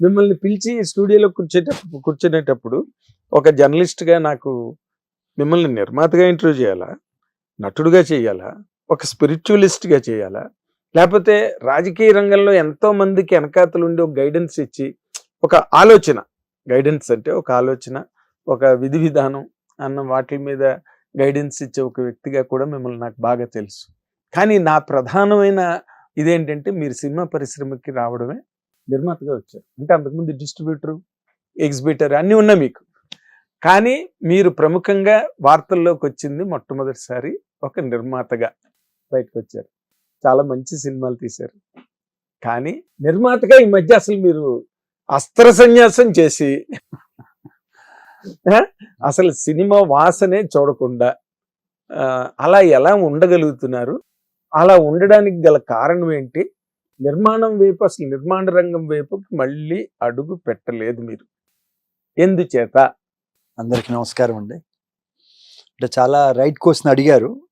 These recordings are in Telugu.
మిమ్మల్ని పిలిచి స్టూడియోలో కూర్చేటప్పుడు కూర్చునేటప్పుడు ఒక జర్నలిస్ట్గా నాకు మిమ్మల్ని నిర్మాతగా ఇంటర్వ్యూ చేయాలా? నటుడుగా చేయాలా? ఒక స్పిరిచువలిస్ట్గా చేయాలా? లేకపోతే రాజకీయ రంగంలో ఎంతో మందికి వెనకాతలు ఉండి ఒక గైడెన్స్ ఇచ్చి ఒక ఆలోచన గైడెన్స్ అంటే ఒక ఆలోచన ఒక విధి విధానం అన్న వాటి మీద గైడెన్స్ ఇచ్చే ఒక వ్యక్తిగా కూడా మిమ్మల్ని నాకు బాగా తెలుసు. కానీ నా ప్రధానమైన ఇదేంటంటే మీరు సినిమా పరిశ్రమకి రావడమే నిర్మాతగా వచ్చారు. అంటే అంతకుముందు డిస్ట్రిబ్యూటర్ ఎగ్జిబిటర్ అన్నీ ఉన్నాయి మీకు. కానీ మీరు ప్రముఖంగా వార్తల్లోకి వచ్చింది మొట్టమొదటిసారి ఒక నిర్మాతగా బయటకు వచ్చారు చాలా మంచి సినిమాలు తీశారు. కానీ నిర్మాతగా ఈ మధ్య అసలు మీరు అస్త్ర సన్యాసం చేసి అసలు సినిమా వాసనే చూడకుండా అలా ఎలా ఉండగలుగుతున్నారు? అలా ఉండడానికి గల కారణం ఏంటి? నిర్మాణం వైపు అసలు నిర్మాణ రంగం వైపు మళ్ళీ అడుగు పెట్టలేదు మీరు. ఎందుచేత? అందరికీ నమస్కారం అండి. అంటే చాలా రైట్ క్వశ్చన్ అడిగారు.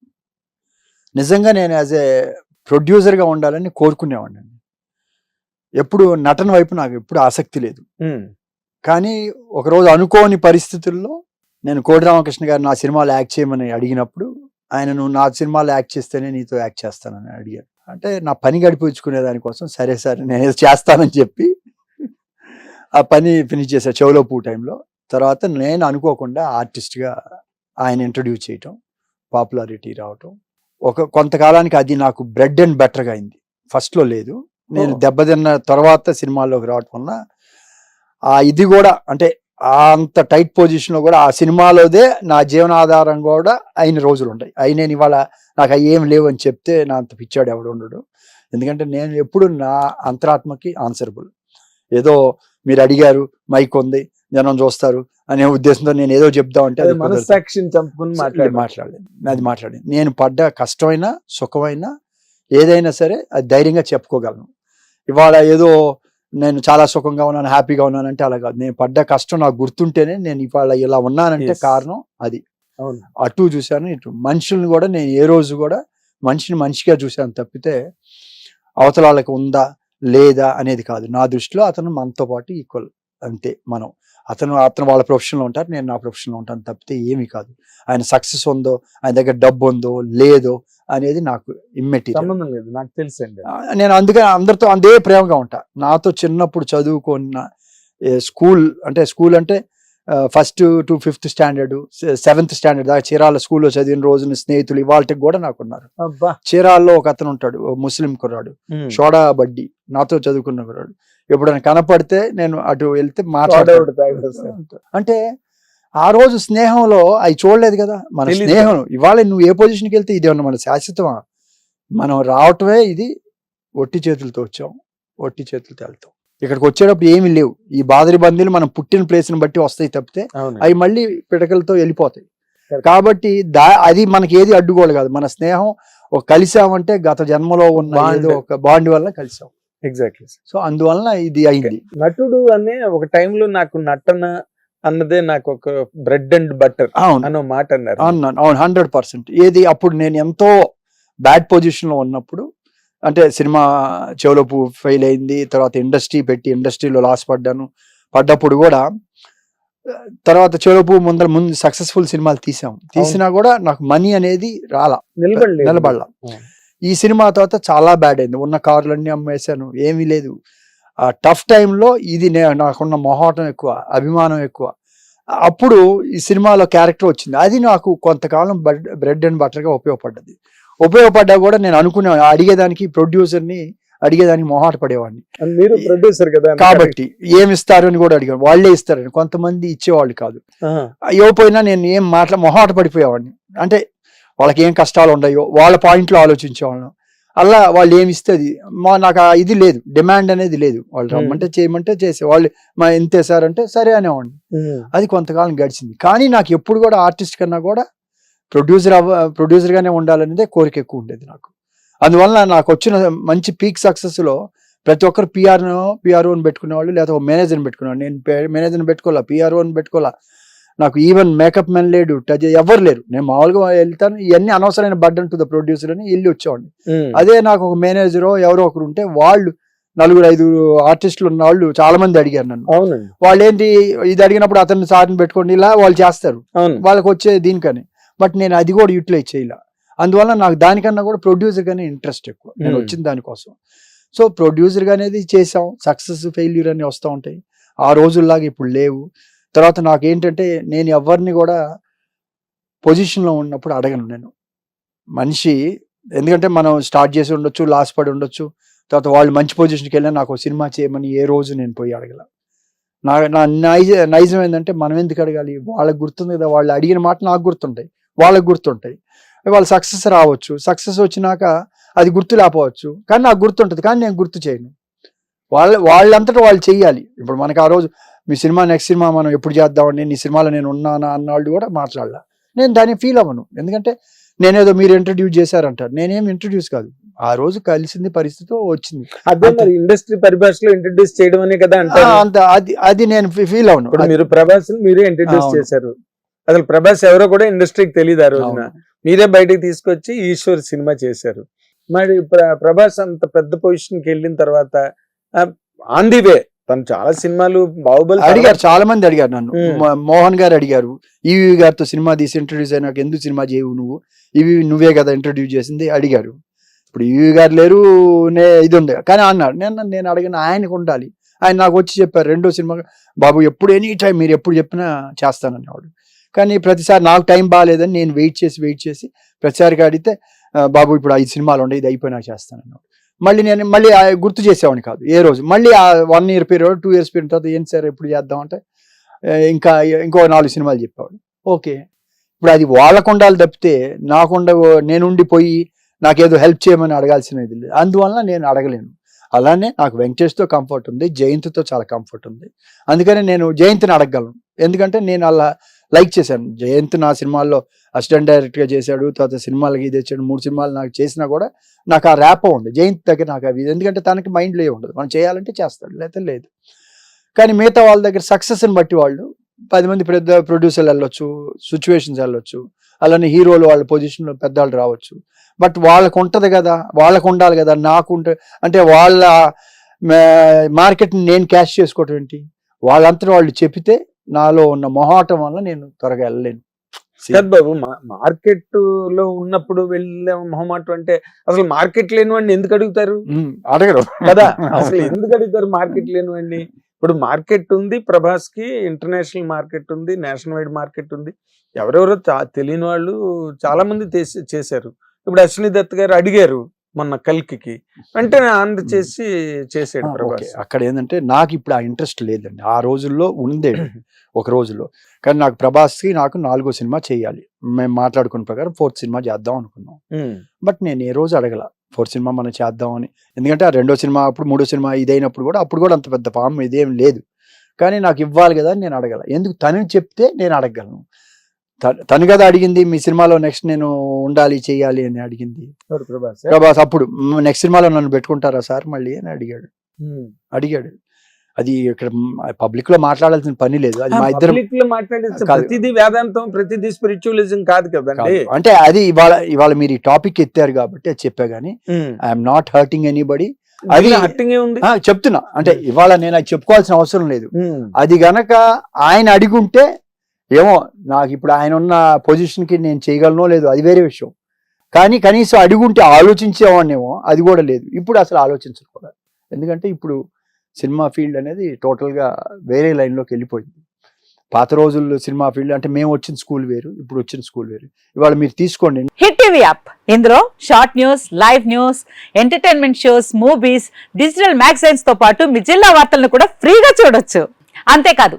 నిజంగా నేను యాజ్ ఏ ప్రొడ్యూసర్గా ఉండాలని కోరుకునేవాడిని. అండి ఎప్పుడు నటన వైపు నాకు ఎప్పుడు ఆసక్తి లేదు. కానీ ఒకరోజు అనుకోని పరిస్థితుల్లో నేను కోడి రామకృష్ణ గారు నా సినిమాలో యాక్ట్ చేయమని అడిగినప్పుడు ఆయన నువ్వు నా సినిమాలో యాక్ట్ చేస్తేనే నీతో యాక్ట్ చేస్తానని అడిగారు. అంటే నా పని గడిపించుకునే దానికోసం సరే సరే నేను ఏదో చేస్తానని చెప్పి ఆ పని ఫినిష్ చేశాను చెవులో పూ టైంలో తర్వాత నేను అనుకోకుండా ఆర్టిస్ట్గా ఆయన ఇంట్రడ్యూస్ చేయటం పాపులారిటీ రావటం. ఒక కొంతకాలానికి అది నాకు బ్రెడ్ అండ్ బెటర్గా అయింది. ఫస్ట్లో లేదు. నేను. దెబ్బతిన్న తర్వాత సినిమాల్లోకి రావటం వల్ల ఆ ఇది కూడా అంటే అంత టైట్ పొజిషన్లో కూడా ఆ సినిమాలోదే నా జీవనాధారం కూడా అయిన రోజులు ఉంటాయి. అవి నేను ఇవాళ నాకు అవి ఏం లేవు అని చెప్తే నా అంత పిచ్చాడు ఎవడు ఉండడు. ఎందుకంటే నేను ఎప్పుడు నా అంతరాత్మకి ఆన్సరబుల్ ఏదో మీరు అడిగారు మైక్ ఉంది జనం చూస్తారు అనే ఉద్దేశంతో నేను ఏదో చెప్దామంటే అదే చంపుకుని మాట్లాడారు మాట్లాడలేదు. అది మాట్లాడింది నేను పడ్డ కష్టమైన సుఖమైన ఏదైనా సరే అది ధైర్యంగా చెప్పుకోగలను. ఇవాళ ఏదో నేను చాలా సుఖంగా ఉన్నాను హ్యాపీగా ఉన్నాను అంటే అలా కాదు. నేను పడ్డ కష్టం నాకు గుర్తుంటేనే నేను ఇవాళ ఇలా ఉన్నానంటే. కారణం అది. అటు చూశాను ఇటు మనుషుల్ని కూడా నేను ఏ రోజు కూడా మనిషిని మనిషిగా చూశాను తప్పితే అవతల వాళ్ళకి ఉందా లేదా అనేది కాదు. నా దృష్టిలో అతను మనతో పాటు ఈక్వల్ అంతే మనం. అతను అతను వాళ్ళ ప్రొఫెషన్లో ఉంటారు నేను నా ప్రొఫెషన్లో ఉంటాను తప్పితే ఏమీ కాదు. ఆయన సక్సెస్ ఉందో ఆయన దగ్గర డబ్బు ఉందో లేదో అనేది నాకు ఇమ్మెటీరియల్ సంబంధం లేదు నాకు తెలుసండి నేను అందుకే అందరితో అందే ప్రేమగా ఉంటా. నాతో చిన్నప్పుడు చదువుకున్న స్కూల్ అంటే స్కూల్ అంటే first to fifth standard seventh standard దాకా చీరాల స్కూల్లో చదివిన రోజున స్నేహితులు ఇవాళకి కూడా నాకు ఉన్నారు చీరాల్లో ఒక అతను ఉంటాడు ముస్లిం కుర్రాడు. షోడా బడ్డి నాతో చదువుకున్న కుర్రాడు. ఎప్పుడైనా కనపడితే నేను అటు వెళ్తే తాగేస్తాడు. అంటే ఆ రోజు స్నేహంలో అవి చూడలేదు కదా? మన. స్నేహం. ఇవాళ నువ్వు ఏ పొజిషన్కి వెళ్తే ఇది మన శాశ్వతమా? మనం రావటమే ఇది ఒట్టి చేతులతో వచ్చాం. ఒట్టి చేతులతో వెళ్తాం. ఇక్కడికి వచ్చేటప్పుడు ఏమీ లేవు. ఈ బాదరి బందీలు మనం పుట్టిన ప్లేస్ని బట్టి వస్తాయి తప్పితే అవి మళ్ళీ పిడకలతో వెళ్ళిపోతాయి. కాబట్టి దా అది మనకి ఏది అడ్డుగోలు కాదు. మన స్నేహం ఒక కలిసామంటే గత జన్మలో ఉన్న ఒక బాండ్ వల్ల కలిసాం. ఎగ్జాక్ట్లీ సో అందువలన ఇది అయింది. నటుడు అనే ఒక టైంలో నాకు నటన అన్నదే నాకు ఒక బ్రెడ్ అండ్ బటర్ అవును. అనే మాట అన్నారు. అవును అవును హండ్రెడ్ పర్సెంట్ ఏది అప్పుడు నేను ఎంతో బ్యాడ్ పొజిషన్లో ఉన్నప్పుడు అంటే సినిమా చెవులో ఫెయిల్ అయింది తర్వాత ఇండస్ట్రీ పెట్టి ఇండస్ట్రీలో లాస్ పడ్డాను. పడ్డప్పుడు కూడా తర్వాత చెవులోపు ముందర ముందు సక్సెస్ఫుల్ సినిమాలు తీసాం. తీసినా కూడా నాకు మనీ అనేది రాలా. నిలబడలా. ఈ సినిమా తర్వాత చాలా బ్యాడ్ అయింది. ఉన్న కార్లన్నీ అమ్మేశాను. ఏమీ లేదు. ఆ టఫ్ టైంలో ఇది నే నాకున్న మొహాటం ఎక్కువ అభిమానం ఎక్కువ. అప్పుడు ఈ సినిమాలో క్యారెక్టర్ వచ్చింది. అది నాకు కొంతకాలం బ్రెడ్ అండ్ బటర్గా ఉపయోగపడ్డది. ఉపయోగపడ్డా కూడా నేను అనుకునే అడిగేదానికి ప్రొడ్యూసర్ని అడిగేదానికి మొహాట పడేవాడిని. మీరు ప్రొడ్యూసర్ కదా కాబట్టి ఏమి ఇస్తారు అని కూడా అడిగాను. వాళ్ళే ఇస్తారని. కొంతమంది ఇచ్చేవాళ్ళు కాదు. ఆహా. ఇవ్వకపోయినా నేను ఏం మాట్లా మొహాట పడిపోయేవాడిని. అంటే వాళ్ళకి ఏం కష్టాలు ఉన్నాయో వాళ్ళ పాయింట్లో ఆలోచించేవాళ్ళం. అలా వాళ్ళు ఏమి ఇస్తుంది? మా నాకు ఇది లేదు. డిమాండ్ అనేది లేదు. వాళ్ళు. రమ్మంటే చేయమంటే చేసే వాళ్ళు మా ఎంత వేసారంటే సరే అనేవాడిని. అది కొంతకాలం గడిచింది. కానీ నాకు ఎప్పుడు కూడా ఆర్టిస్ట్ కన్నా కూడా ప్రొడ్యూసర్ అవ్వ ప్రొడ్యూసర్గానే ఉండాలనేదే కోరిక ఎక్కువ ఉండేది నాకు. అందువల్ల నాకు వచ్చిన మంచి పీక్ సక్సెస్లో ప్రతి ఒక్కరు పిఆర్ను పిఆర్ఓని పెట్టుకునేవాళ్ళు లేదా ఒక మేనేజర్ని పెట్టుకునేవాళ్ళు. నేను మేనేజర్ని పెట్టుకోవాలా పిఆర్ఓని పెట్టుకోవాలా? నాకు ఈవెన్ మేకప్ మెన్ లేడు టచ్ ఎవరు లేరు. నేను మామూలుగా వెళ్తాను ఇవన్నీ అనవసరమైన బర్డన్ టు ద ప్రొడ్యూసర్ అని వెళ్ళి వచ్చేవాడిని. అదే నాకు ఒక మేనేజరో ఎవరో ఒకరు ఉంటే వాళ్ళు నలుగురు ఐదుగురు ఆర్టిస్టులు ఉన్న వాళ్ళు చాలా మంది అడిగారు నన్ను. వాళ్ళు ఏంటి ఇది అడిగినప్పుడు అతన్ని సార్ని పెట్టుకోండి ఇలా వాళ్ళు చేస్తారు. వాళ్ళకి వచ్చే దీనికని. బట్ నేను అది కూడా యూటిలైజ్ చేయలే. అందువల్ల నాకు దానికన్నా కూడా ప్రొడ్యూసర్ గానే ఇంట్రెస్ట్ ఎక్కువ. నేను. వచ్చిన దానికోసం. సో ప్రొడ్యూసర్గా అనేది చేసాం సక్సెస్ ఫెయిల్యూర్ అని వస్తూ ఉంటాయి. ఆ రోజుల్లాగా ఇప్పుడు లేవు. తర్వాత నాకు ఏంటంటే నేను ఎవరిని కూడా పొజిషన్లో ఉన్నప్పుడు అడగను నేను. మనిషి ఎందుకంటే మనం స్టార్ట్ చేసి ఉండొచ్చు లాస్ట్ పడి ఉండొచ్చు తర్వాత వాళ్ళు మంచి పొజిషన్కి వెళ్ళినా నాకు ఒక సినిమా చేయమని ఏ రోజు నేను పోయి అడగల. నా నా నైజ నైజం ఏంటంటే మనం ఎందుకు అడగాలి? వాళ్ళకి గుర్తుంది కదా వాళ్ళు అడిగిన మాట నాకు గుర్తుంటాయి వాళ్ళకి గుర్తుంటాయి. వాళ్ళు సక్సెస్ రావచ్చు సక్సెస్ వచ్చినాక అది గుర్తు లేకపోవచ్చు కానీ నాకు గుర్తుంటుంది కానీ నేను గుర్తు చేయను. వాళ్ళ వాళ్ళంతటా వాళ్ళు చెయ్యాలి. ఇప్పుడు మనకి ఆ రోజు మీ సినిమా నెక్స్ట్ సినిమా మనం ఎప్పుడు చేద్దామండి నీ సినిమాలో నేను ఉన్నానా అన్న వాళ్ళు కూడా మాట్లాడాల. నేను దాన్ని ఫీల్ అవ్వను. ఎందుకంటే నేనేదో మీరు ఇంట్రడ్యూస్ చేశారంటారు. నేనేం ఇంట్రడ్యూస్ కాదు. ఆ రోజు కలిసింది పరిస్థితి వచ్చింది. అదే మరి ఇండస్ట్రీ పరిభాషలో ఇంట్రడ్యూస్ చేయడం అనే కదా ఆ, అంటారు అంత. అది అది నేను ఫీల్ అవును మీరు ప్రభాస్ మీరే ఇంట్రడ్యూస్. చేశారు. అసలు ప్రభాస్ ఎవరో కూడా ఇండస్ట్రీకి తెలియదు ఆ రోజున. మీరే బయటకు తీసుకొచ్చి ఈశ్వర్ సినిమా చేశారు. మరి ప్ర- ప్రభాస్ అంత పెద్ద పొజిషన్కి వెళ్ళిన తర్వాత ఆన్ ది వే తను చాలా సినిమాలు బాహుబలి అడిగారు చాలా మంది అడిగారు నన్ను. మోహన్ గారు అడిగారు ఈవి గారితో సినిమా తీసి ఇంట్రడ్యూస్ అయినాక ఎందుకు సినిమా చేయవు నువ్వు? ఇవి నువ్వే కదా ఇంట్రడ్యూస్ చేసింది అడిగారు. ఇప్పుడు ఈవి గారు లేరు నే ఇది ఉండే కానీ అన్నాడు నేను నేను అడిగిన ఆయనకు ఉండాలి. ఆయన నాకు వచ్చి చెప్పారు రెండో సినిమా బాబు ఎప్పుడు ఎనీ టైం మీరు ఎప్పుడు చెప్పినా చేస్తాననేవాడు కానీ ప్రతిసారి నాకు టైం బాగాలేదని నేను వెయిట్ చేసి వెయిట్ చేసి ప్రతిసారికి అడిగితే "ఆ, బాబు ఇప్పుడు ఐదు సినిమాలు ఉండే ఇది అయిపోయినా చేస్తానన్నాడు మళ్ళీ నేను మళ్ళీ ఆ గుర్తు చేసేవాడిని కాదు. ఏ రోజు? మళ్ళీ ఆ one year period two years period తర్వాత ఏంటి సార్ ఎప్పుడు చేద్దాం అంటే ఇంకా ఇంకో నాలుగు సినిమాలు చెప్పేవాడు. ఓకే. ఇప్పుడు అది వాళ్ళకు ఉండాలి తప్పితే నాకుండ నేను ఉండిపోయి నాకేదో హెల్ప్ చేయమని అడగాల్సినది లేదు. అందువల్ల నేను అడగలేను. అలానే నాకు వెంకటేష్తో కంఫర్ట్ ఉంది జయంత్తో చాలా కంఫర్ట్ ఉంది. అందుకని నేను జయంత్ని అడగగలను. ఎందుకంటే నేను అలా లైక్ చేశాను. జయంత్ నా సినిమాల్లో అసిస్టెంట్ డైరెక్ట్గా చేశాడు తర్వాత సినిమాలకి ఇది తెచ్చాడు మూడు సినిమాలు నాకు చేసినా కూడా నాకు ఆ ర్యాప్ ఉంది జయంత్ దగ్గర నాకు అవి ఎందుకంటే తనకి మైండ్లో ఏ ఉండదు. మనం చేయాలంటే చేస్తాడు లేకపోతే లేదు. కానీ మిగతా వాళ్ళ దగ్గర సక్సెస్ని బట్టి వాళ్ళు పది మంది పెద్ద ప్రొడ్యూసర్లు వెళ్ళొచ్చు సిచ్యువేషన్స్ వెళ్ళొచ్చు అలానే హీరోలు వాళ్ళ పొజిషన్లో పెద్దవాళ్ళు రావచ్చు. బట్ వాళ్ళకు ఉంటుంది కదా వాళ్ళకు ఉండాలి కదా నాకు ఉంటే అంటే వాళ్ళ మార్కెట్ని నేను క్యాష్ చేసుకోవటం ఏంటి? వాళ్ళంతా వాళ్ళు చెప్తే నాలో ఉన్న మొహాటం వల్ల నేను త్వరగా వెళ్ళలేను. కాదు బాబు మార్కెట్లో ఉన్నప్పుడు వెళ్ళే మొహమాటం అంటే అసలు మార్కెట్ లేని వాడిని ఎందుకు అడుగుతారు? అడగరు. కదా అసలు ఎందుకు అడుగుతారు మార్కెట్ లేని వాడిని? ఇప్పుడు మార్కెట్ ఉంది ప్రభాస్కి ఇంటర్నేషనల్ మార్కెట్ ఉంది నేషనల్ వైడ్ మార్కెట్ ఉంది. ఎవరెవరో తెలియని వాళ్ళు చాలా మంది చేసి- చేశారు. ఇప్పుడు అశ్విని దత్ గారు అడిగారు మొన్న కల్కి వెంటనే ఆంధ్ర చేసి చేసాడు ప్రభాస్. అక్కడ ఏంటంటే నాకు ఇప్పుడు ఆ ఇంట్రెస్ట్ లేదండి. ఆ రోజుల్లో ఉండేది ఒక రోజులో కానీ నాకు ప్రభాస్కి నాకు నాలుగో సినిమా చేయాలి. మేము మాట్లాడుకున్న ప్రకారం ఫోర్త్ సినిమా చేద్దాం అనుకున్నాం. బట్ నేను ఏ రోజు అడగల ఫోర్త్ సినిమా మనం చేద్దామని. ఎందుకంటే ఆ రెండో సినిమా అప్పుడు మూడో సినిమా ఇదైనప్పుడు కూడా అప్పుడు కూడా అంత పెద్ద పాము ఇదేం లేదు. కానీ నాకు ఇవ్వాలి కదా అని నేను అడగల. ఎందుకు? తను చెప్తే నేను అడగగలను త- తను కదా అడిగింది మీ సినిమాలో నెక్స్ట్ నేను ఉండాలి చేయాలి అని అడిగింది. ప్రభాస్? ప్రభాస్ అప్పుడు నెక్స్ట్ సినిమాలో నన్ను పెట్టుకుంటారా సార్ మళ్ళీ? అని అడిగాడు. అడిగాడు. అది ఇక్కడ పబ్లిక్లో మాట్లాడాల్సిన పని లేదు. అది మా ఇద్దరం. ప్రతిదీ వేదాంతం ప్రతిదీ స్పిరిచువలిజం కాదు కదండి కాదు. అంటే అది ఇవాళ ఇవాళ మీరు ఈ టాపిక్ ఎత్తారు కాబట్టి అది చెప్పా గానీ ఐఎమ్ నాట్ హర్టింగ్ ఎనీబడి అది- చెప్తున్నా. అంటే ఇవాళ నేను అది చెప్పుకోవాల్సిన అవసరం లేదు. అది గనక ఆయన అడిగుంటే ఏమో నాకు ఇప్పుడు ఆయన ఉన్న పొజిషన్కి నేను చేయగలనో లేదు అది వేరే విషయం. కానీ కనీసం అడుగుంటే ఆలోచించేవాడినేమో అది కూడా లేదు. ఇప్పుడు అసలు ఆలోచించరు కూడా ఎందుకంటే ఇప్పుడు సినిమా ఫీల్డ్ అనేది టోటల్గా వేరే లైన్లోకి వెళ్ళిపోయింది. పాత రోజుల్లో సినిమా ఫీల్డ్ అంటే మేము వచ్చిన స్కూల్ వేరు ఇప్పుడు వచ్చిన స్కూల్ వేరు. ఇవాళ మీరు తీసుకోండి. Hit TV app. ఇందులో short news live news entertainment shows movies digital మ్యాగజైన్స్తో పాటు మీ జిల్లా వార్తలను కూడా ఫ్రీగా చూడొచ్చు. అంతేకాదు